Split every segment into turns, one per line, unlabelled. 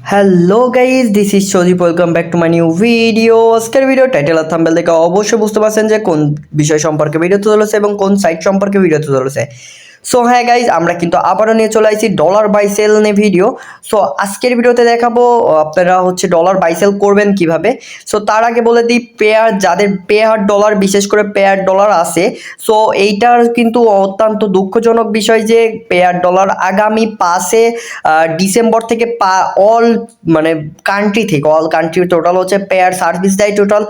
Hello guys this is Sajib welcome back to my new video আজকের video title আর thumbnail দেখে অবশ্যই বুঝতে পারছেন যে কোন বিষয় সম্পর্কে ভিডিও তুলেছে এবং কোন সাইট সম্পর্কে ভিডিও চলেছে সো হ্যাঁ গাইজ আমরা কিন্তু আবারও নিয়ে চলে আসছি ডলার বাই সেল নিয়ে ভিডিও সো আজকের ভিডিওতে দেখাবো আপনারা হচ্ছে ডলার বাই সেল করবেন কীভাবে। সো তার আগে বলে দিই পেয়ার যাদের পেয়ার ডলার বিশেষ করে পেয়ার ডলার আছে সো এইটার কিন্তু অত্যন্ত দুঃখজনক বিষয় যে পেয়ার ডলার আগামী আহ, ডিসেম্বর থেকে পা অল মানে কান্ট্রি থেকে অল কান্ট্রি টোটাল হচ্ছে পেয়ার সার্ভিস দেয় টোটাল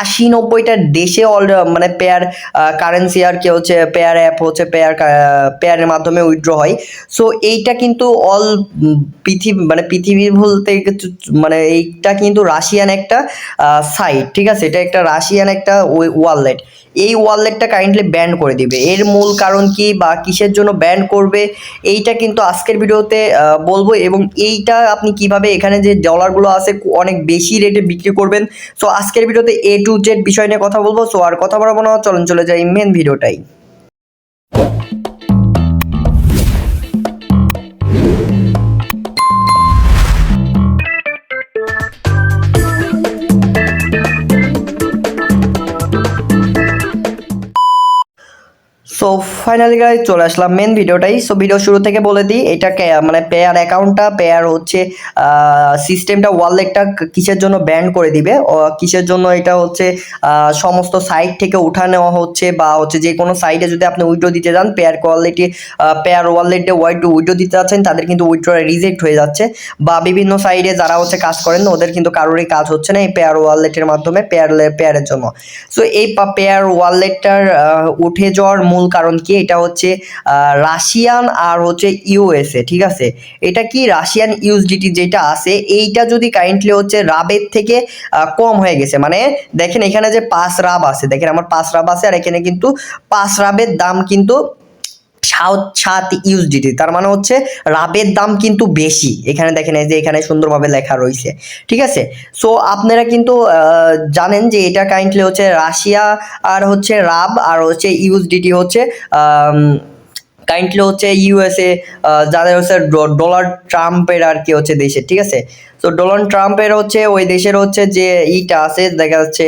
আশি নব্বইটা দেশে অল মানে পেয়ার কারেন্সি আর কি হচ্ছে পেয়ার অ্যাপ হচ্ছে পেয়ার পেয়ারের মাধ্যমে উইথড্র হয়। সো এইটা কিন্তু অল পৃথিবী মানে পৃথিবীর বলতে মানে এইটা কিন্তু রাশিয়ান একটা সাইট ঠিক আছে? এটা একটা রাশিয়ান একটা ওয়ালেট এই ওয়ালেটটা কাইন্ডলি ব্যান করে দিবে। এর মূল কারণ কি বা কিসের জন্য ব্যান করবে, এইটা কিন্তু আজকের ভিডিওতে বলব। এবং এইটা আপনি কীভাবে এখানে যে ডলারগুলো আছে, অনেক বেশি রেটে বিক্রি করবেন। সো আজকের ভিডিওতে এ টু জেড বিষয় নিয়ে কথা বলব। সো আর কথা বলব না। চলুন, চলে যাই মেন ভিডিওটাই সো ফাইনালি গাইজ চলে আসলাম মেন ভিডিওটাই সো ভিডিও শুরু থেকে বলে দিই, এটা মানে পেয়ার অ্যাকাউন্টটা পেয়ার হচ্ছে সিস্টেমটা ওয়ালেটটা কিসের জন্য ব্যান্ড করে দিবে? কিসের জন্য এটা হচ্ছে সমস্ত সাইট থেকে উঠা নেওয়া হচ্ছে বা হচ্ছে যে কোনো সাইটে যদি আপনি উইড্রো দিতে যান পেয়ার কোয়ালিটি পেয়ার ওয়ালেটে ওয়াইড উইড্রো দিতে যাচ্ছেন, তাদের কিন্তু উইড্রো রিজেক্ট হয়ে যাচ্ছে। বা বিভিন্ন সাইডে যারা হচ্ছে কাজ করেন, ওদের কিন্তু কারোরই কাজ হচ্ছে না এই পেয়ার ওয়ালেটের মাধ্যমে পেয়ার পেয়ারের জন্য। সো এই পেয়ার ওয়ালেটটার উঠে যাওয়ার মূল কারণ কি? এটা হচ্ছে রাশিয়ান আর হচ্ছে ইউএসএ, ঠিক আছে? এটা কি রাশিয়ান ইউএসডিটি যেটা আছে, এইটা যদি কারেন্টলি হচ্ছে রাবের থেকে কম হয়ে গেছে। মানে দেখেন এখানে যে পাঁচ রাব আছে, দেখেন আমার পাঁচ রাব আছে, আর এখানে কিন্তু পাঁচ রাবের দাম কিন্তু সাত ইউএসডিটি তার মানে হচ্ছে রাবের দাম কিন্তু বেশি। এখানে দেখেন এই যে এখানে সুন্দরভাবে লেখা রয়েছে। ঠিক আছে? সো আপনারা কিন্তু জানেন যে এটা কাইন্ডলি হচ্ছে রাশিয়া আর হচ্ছে রাব আর হচ্ছে ইউএসডিটি হচ্ছে কাইন্ডলি হচ্ছে ইউএসএ যাদের হচ্ছে ডোনাল্ড ট্রাম্পের আর কি হচ্ছে দেশের ঠিক আছে? তো ডোনাল্ড ট্রাম্পের হচ্ছে ওই দেশের হচ্ছে যে ইটা আছে, দেখা যাচ্ছে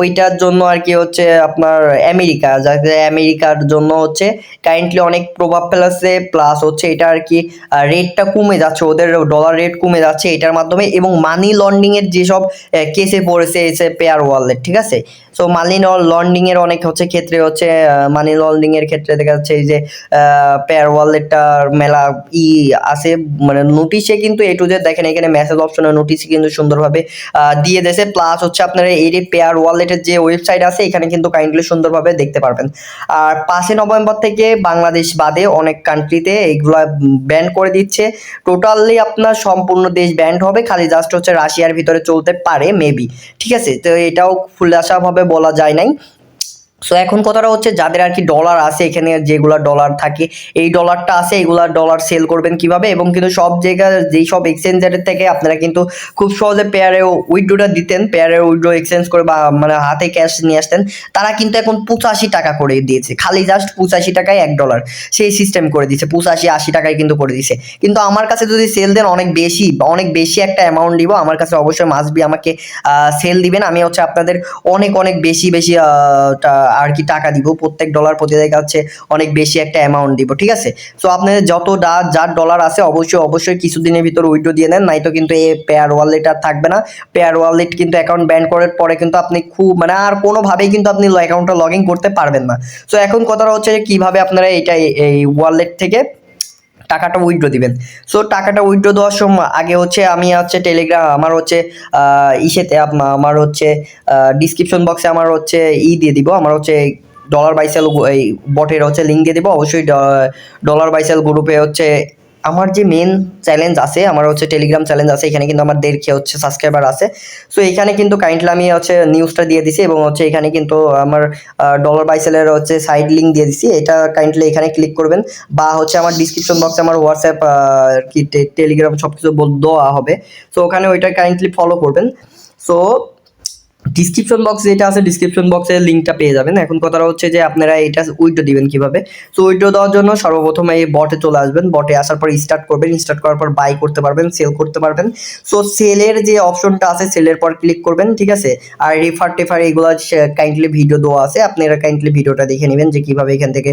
ওইটার জন্য আর কি হচ্ছে আপনার আমেরিকা যাতে আমেরিকার জন্য হচ্ছে কারেন্টলি অনেক প্রভাব ফেলাচ্ছে প্লাস হচ্ছে এটা আর কি রেটটা কমে যাচ্ছে, ওদের ডলার রেট কমে যাচ্ছে এটার মাধ্যমে, এবং মানি লন্ডিংয়ের যেসব কেসে পড়েছে এসে পেয়ার ওয়ালেট ঠিক আছে? সো মানি লন্ডিং এর অনেক হচ্ছে ক্ষেত্রে হচ্ছে মানি লন্ডিংয়ের ক্ষেত্রে দেখা যাচ্ছে এই যে পেয়ার ওয়ালেটটার মেলা ই আছে মানে নোটিশে কিন্তু এ টু দেখেন, এখানে মেসেজ অপশনে নোটিশে কিন্তু সুন্দরভাবে দিয়ে দেছে প্লাস হচ্ছে আপনারা এই পেয়ার ওয়ালেটের যে ওয়েবসাইট আছে, এখানে কিন্তু কাইন্ডলি সুন্দরভাবে দেখতে পারবেন। আর পাঁচই নভেম্বর থেকে বাংলাদেশ বাদে অনেক কান্ট্রিতে এইগুলা ব্যান করে দিচ্ছে। টোটালি আপনার সম্পূর্ণ দেশ ব্যান্ড হবে, খালি জাস্ট হচ্ছে রাশিয়ার ভিতরে চলতে পারে মেবি ঠিক আছে? তো এটাও ফুল আশাভাবে বলা যায় নাই। সো এখন কথাটা হচ্ছে যাদের আর কি ডলার আছে, এখানে যেগুলা ডলার থাকে, এই ডলারটা আছে, এগুলা ডলার সেল করবেন কীভাবে? এবং কিন্তু সব জায়গায় যেই সব এক্সচেঞ্জারের থেকে আপনারা কিন্তু খুব সহজে পেয়ারে উইড্রোটা দিতেন পেয়ারে উইড্রো এক্সচেঞ্জ করে বা মানে হাতে ক্যাশ নিয়ে আসতেন, তারা কিন্তু এখন পঁচাশি টাকা করে দিয়েছে। খালি জাস্ট পঁচাশি টাকায় এক ডলার সেই সিস্টেম করে দিয়েছে, পঁচাশি, আশি টাকায় কিন্তু করে দিয়েছে। কিন্তু আমার কাছে যদি সেল দেন অনেক বেশি অনেক বেশি একটা অ্যামাউন্ট দিব, আমার কাছে অবশ্যই মাসবি আমাকে সেল দিবেন। আমি হচ্ছে আপনাদের অনেক অনেক বেশি বেশি আর কি টাকা দিব, প্রত্যেক ডলার প্রতি জায়গা হচ্ছে অনেক বেশি একটা অ্যামাউন্ট দিব, ঠিক আছে? সো আপনাদের যত ডা, যার ডলার আছে অবশ্যই অবশ্যই কিছুদিনের ভিতর উইড্রো দিয়ে দেন নয়তো কিন্তু এই পেয়ার ওয়ালেট আর থাকবে না। পেয়ার ওয়ালেট কিন্তু অ্যাকাউন্ট ব্যান করার পরে কিন্তু আপনি খুব মানে আর কোনোভাবেই কিন্তু আপনি অ্যাকাউন্টটা লগ ইন করতে পারবেন না। সো এখন কথাটা হচ্ছে যে কীভাবে আপনারা এটা এই ওয়ালেট থেকে টাকাটা উইথড্র দিবেন। সো টাকাটা উইথড্র দেওয়ার সময় আগে হচ্ছে আমি হচ্ছে টেলিগ্রাম আমার হচ্ছে ইসেতে আমার হচ্ছে ডিসক্রিপশন বক্সে আমার হচ্ছে ই দিয়ে দিব। আমার হচ্ছে ডলার বাইসেল এই বটের হচ্ছে লিঙ্ক দিয়ে দেবো। অবশ্যই ডলার বাইসেল গ্রুপে হচ্ছে আমার যে মেন চ্যালেঞ্জ আছে, আমার হচ্ছে টেলিগ্রাম চ্যালেঞ্জ আছে, এখানে কিন্তু আমার দেড় কে হচ্ছে সাবস্ক্রাইবার আছে। সো এখানে কিন্তু কাইন্ডলি আমি হচ্ছে নিউজটা দিয়ে দিছি এবং হচ্ছে এখানে কিন্তু আমার ডলার বাইসেলের হচ্ছে সাইড লিঙ্ক দিয়ে দিছি। এটা কাইন্ডলি এখানে ক্লিক করবেন বা হচ্ছে আমার ডিসক্রিপশন বক্সে আমার হোয়াটসঅ্যাপ কি টেলিগ্রাম সব কিছু দেওয়া হবে। সো ওখানে ওইটা কাইন্ডলি ফলো করবেন। সো ডিসক্রিপশন বক্স যেটা আছে ডিসক্রিপশন বক্সে লিঙ্কটা পেয়ে যাবেন। এখন কথাটা হচ্ছে যে আপনারা এটা উইড্রো দিবেন কীভাবে? তো উইড্রো দেওয়ার জন্য সর্বপ্রথম এই বটে চলে আসবেন। বটে আসার পর স্টার্ট করবেন। স্টার্ট করার পর বাই করতে পারবেন সেল করতে পারবেন। সো সেলের যে অপশনটা আছে সেলের পর ক্লিক করবেন, ঠিক আছে? আর রেফার টেফার এগুলো কাইন্ডলি ভিডিও দেওয়া আছে। আপনারা কাইন্ডলি ভিডিওটা দেখে নেবেন যে কীভাবে এখান থেকে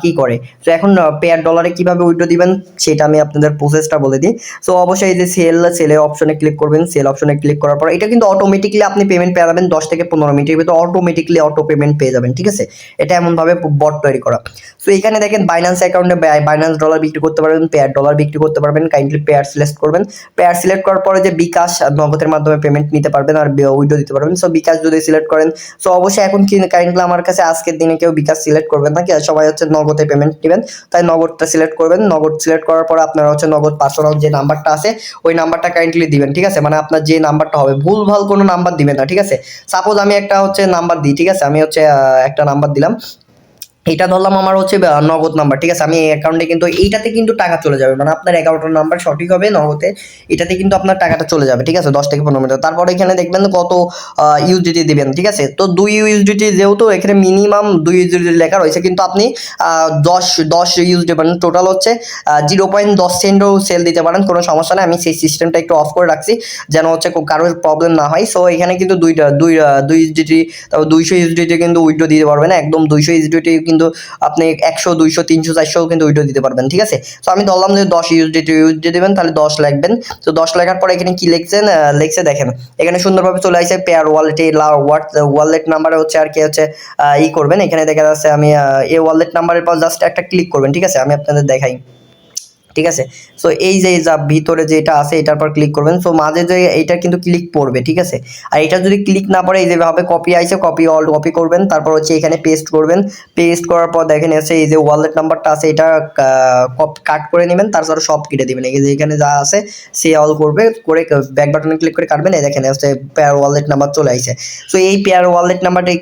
কি করে। তো এখন পেয়ার ডলারে কীভাবে উইড্রো দিবেন, সেটা আমি আপনাদের প্রসেসটা বলে দিই। সো অবশ্যই যে সেল সেলের অপশনে ক্লিক করবেন। সেল অপশনে ক্লিক করার পর এটা কিন্তু অটোমেটিকলি আপনি পেমেন্ট যাবেন দশ থেকে পনেরো মিনিটের ভিতরে অটোমেটিকলি অটো পেমেন্ট পেয়ে যাবেন, ঠিক আছে? এটা এমনভাবে বট তৈরি করা। সো এখানে দেখেন বাইন্যান্স অ্যাকাউন্টে বাইন্যান্স ডলার বিক্রি করতে পারবেন পেয়ার ডলার বিক্রি করতে পারবেন কাইন্ডলি পেয়ার সিলেক্ট করবেন। পেয়ার সিলেক্ট করার পরে যে বিকাশ নগদের মাধ্যমে পেমেন্ট নিতে পারবেন আর উইডো দিতে পারবেন। সো বিকাশ যদি সিলেক্ট করেন সো অবশ্যই এখন কাইন্ডলি আমার কাছে আজকের দিনে কেউ বিকাশ সিলেক্ট করবেন না সবাই হচ্ছে নগদে পেমেন্ট নেবেন। তাই নগদটা সিলেক্ট করবেন, নগদ সিলেক্ট করার পর আপনারা হচ্ছে নগদ পার্সোনাল যে নাম্বারটা আছে, ওই নাম্বারটা কাইন্ডলি দিবেন, ঠিক আছে? মানে আপনার যে নাম্বারটা হবে, ভুল ভালো কোনো নাম্বার দিবেন না, ঠিক আছে? সাপোজ আমি একটা হচ্ছে নাম্বার দিই ঠিক আছে? আমি হচ্ছে একটা নাম্বার দিলাম। এটা ধরলাম আমার হচ্ছে নগদ নাম্বার ঠিক আছে? আমি এই অ্যাকাউন্টে কিন্তু এইটাতে কিন্তু টাকা চলে যাবে। মানে আপনার অ্যাকাউন্টের নাম্বার সঠিক হবে নগদে, এটাতে কিন্তু আপনার টাকাটা চলে যাবে, ঠিক আছে? দশ থেকে পনেরো মিনিট। তারপরে এখানে দেখবেন কত ইউজিটি দিবেন, ঠিক আছে? তো দুই ইউজিটি যেহেতু এখানে মিনিমাম দুই ইউজিটি লেখা রয়েছে, কিন্তু আপনি দশ দশ ইউজিটি মানে টোটাল হচ্ছে জিরো পয়েন্ট দশ সেন্টও সেল দিতে পারেন, কোনো সমস্যা নেই। আমি সেই সিস্টেমটা একটু অফ করে রাখছি, যেন হচ্ছে কারোর প্রবলেম না হয়। সো এখানে কিন্তু দুইটা, দুই দুই ইউজিটি তারপর দুইশো ইউজিটি কিন্তু উইড্রো দিতে পারবেন। একদম দুইশো ইউজিটি কিন্তু আপনি একশো, দুইশো, তিনশো, চারশো কিন্তু উইড্রো দিতে পারবেন, ঠিক আছে? তো আমি ধরলাম যে দশ ইউজিটি ইউজিটি দেবেন, তাহলে দশ লাগবেন। তো দশ লেখার পর এখানে কি লিখছেন? লিখছে দেখেন, এখানে সুন্দরভাবে চলে আসছে পেয়ার ওয়ালেটে ওয়ালেট নাম্বারে হচ্ছে আর কি হচ্ছে ই করবেন। এখানে দেখা যাচ্ছে আমি এই ওয়ালেট নাম্বারের পর জাস্ট একটা ক্লিক করবেন, ঠিক আছে? আমি আপনাদের দেখাই। ঠিক আছে? সো এই যে যা ভিতরে যেটা আছে, এটার পর ক্লিক করবেন। সো মাঝে যে এইটা কিন্তু ক্লিক পড়বে, ঠিক আছে? আর এটা যদি ক্লিক না পড়ে এই যেভাবে কপি আইছে কপি অল কপি করবেন। তারপর হচ্ছে এখানে পেস্ট করবেন। পেস্ট করার পর দেখেন হচ্ছে এই যে ওয়ালেট নাম্বারটা আছে, এটা কাট করে নেবেন। তারপর সব কেটে দিবেন। এই যে এখানে যা আছে, সে অল করবে। করে ব্যাক বাটনে ক্লিক করে কাটবেন। এই দেখেন হচ্ছে পেয়ার ওয়ালেট নাম্বার চলে আসছে সো এই পেয়ার ওয়ালেট নাম্বারটা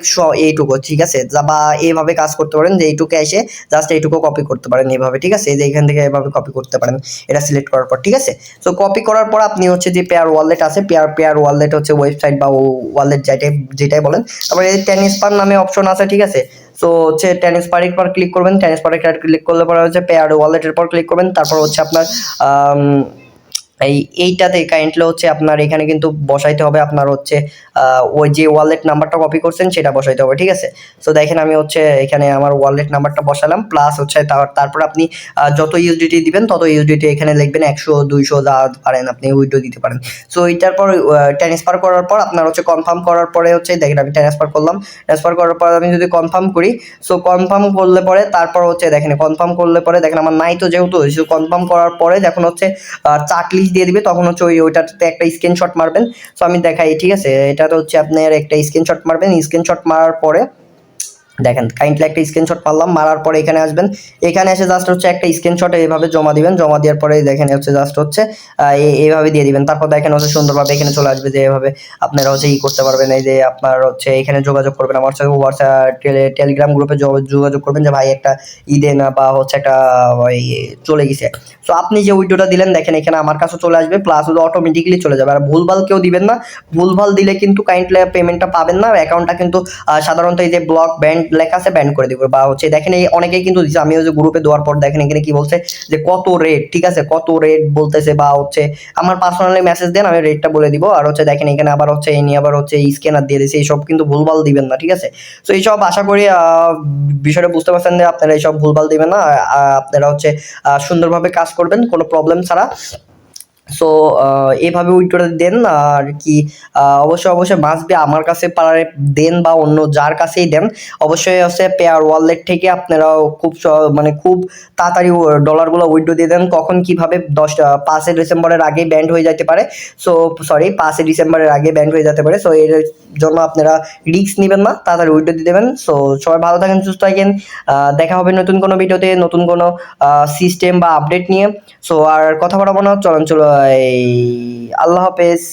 এইটুকু, ঠিক আছে? যা বা এইভাবে কাজ করতে পারেন যে এইটুকু এসে জাস্ট এইটুকু কপি করতে পারেন এইভাবে, ঠিক আছে? এই যে এখান থেকে এভাবে কপি করতে পারেন, এটা সিলেক্ট করার পর, ঠিক আছে? সো কপি করার পর আপনি হচ্ছে যে পেয়ার ওয়ালেট আছে পেয়ার পেয়ার ওয়ালেট হচ্ছে ওয়েবসাইট বা ওয়ালেট যেটাই যেটাই বলেন, তারপরে এই ট্যানিসপার নামে অপশন আছে, ঠিক আছে? সো হচ্ছে টেনিস ট্যানিসপারের পর ক্লিক করবেন টেনিস ট্যানিসপারের ক্লিক করলে পরে হচ্ছে পেয়ার ওয়ালেটের পর ক্লিক করবেন, তারপর হচ্ছে আপনার এই এইটাতে কাইন্ডলি হচ্ছে আপনার এখানে কিন্তু বসাইতে হবে আপনার হচ্ছে ওই যে ওয়ালেট নাম্বারটা কপি করছেন সেটা বসাইতে হবে, ঠিক আছে? সো দেখেন আমি হচ্ছে এখানে আমার ওয়ালেট নাম্বারটা বসালাম প্লাস হচ্ছে তার- তারপর আপনি যত ইউএসডিটি দিবেন, তত ইউএসডিটি এখানে লিখবেন একশো, দুইশো যা পারেন আপনি উইড্রো দিতে পারেন। সো এইটার পর ট্রান্সফার করার পর আপনার হচ্ছে কনফার্ম করার পরে হচ্ছে, দেখেন আমি ট্রান্সফার করলাম ট্রান্সফার করার পর আমি যদি কনফার্ম করি সো কনফার্ম করলে পরে তারপর হচ্ছে, দেখেন কনফার্ম করলে পরে, দেখেন আমার নাই তো যেহেতু কনফার্ম করার পরে যখন হচ্ছে চাকলিশ দিয়ে দিবে, তখন হচ্ছে ওই ওইটাতে একটা স্ক্রিনশট মারবেন। সো আমি দেখাই, ঠিক আছে? এটা তো হচ্ছে আপনার একটা স্ক্রিনশট মারবেন। স্ক্রিনশট মারার পরে দেখেন কাইন্ডলি একটা স্ক্রিনশট মারলাম মারার পরে এখানে আসবেন। এখানে এসে জাস্ট হচ্ছে একটা স্ক্রিনশট এইভাবে জমা দিবেন, জমা দেওয়ার পরে দেখেন হচ্ছে জাস্ট হচ্ছে এইভাবে দিয়ে দিবেন। তারপর দেখেন হচ্ছে সুন্দরভাবে এখানে চলে আসবে যে এভাবে আপনারা হচ্ছে ই করতে পারবেন। এই যে আপনার হচ্ছে এখানে যোগাযোগ করবেন, আমার সাথে হোয়াটসঅ্যাপ টেলিগ্রাম গ্রুপে যোগাযোগ করবেন যে ভাই একটা ই দেন বা হচ্ছে একটা ওই চলে গেছে। সো আপনি যে উইডিওটা দিলেন, দেখেন এখানে আমার কাছে চলে আসবে প্লাস অটোমেটিকলি চলে যাবে। আর ভুলভাল কেউ দিবেন না, ভুলভাল দিলে কিন্তু কাইন্ডলি পেমেন্টটা পাবেন না। অ্যাকাউন্টটা কিন্তু সাধারণত এই যে ব্লক ব্যান্ড লেখা আছে ব্যান্ড করে দিবে বা হচ্ছে দেখেন এই অনেকেই কিন্তু দিচ্ছে আমিও যে গ্রুপে দেওয়ার পর দেখেন এখানে কি বলছে যে কত রেট ঠিক আছে? কত রেট বলতেছে বা হচ্ছে আমার পার্সোনালি মেসেজ দেন, আমি রেটটা বলে দিব। আর হচ্ছে দেখেন এখানে আবার হচ্ছে এই নিয়ে আবার হচ্ছে স্ক্যানার দিয়ে দিয়েছে। এইসব কিন্তু ভুলভাল দিবেন না, ঠিক আছে? তো এইসব আশা করি বিষয়টা বুঝতে পারছেন যে আপনারা এইসব ভুলভাল দিবেন না। আপনারা হচ্ছে সুন্দরভাবে কাজ করবেন, কোনো প্রবলেম ছাড়া। সো এভাবে উইড্রোটা দেন আর কি অবশ্যই অবশ্যই মাসবি আমার কাছে পারে দেন বা অন্য যার কাছেই দেন। অবশ্যই হচ্ছে পেয়ার ওয়ালেট থেকে আপনারা খুব মানে খুব তাড়াতাড়ি ডলারগুলো উইড্রো দিয়ে দেন। কখন কীভাবে দশ পাঁচই ডিসেম্বরের আগে ব্যান্ড হয়ে যেতে পারে। সো সরি পাঁচই ডিসেম্বরের আগে ব্যান্ড হয়ে যেতে পারে। সো এর জন্য আপনারা রিস্ক নেবেন না, তাড়াতাড়ি উইড্রো দিয়ে দেবেন। সো সবাই ভালো থাকেন, সুস্থ থাকেন। দেখা হবে নতুন কোনো ভিডিওতে নতুন কোনো সিস্টেম বা আপডেট নিয়ে। সো আর কথা বলাবো না, চলুন চলো আল্লাহ হাফেজ।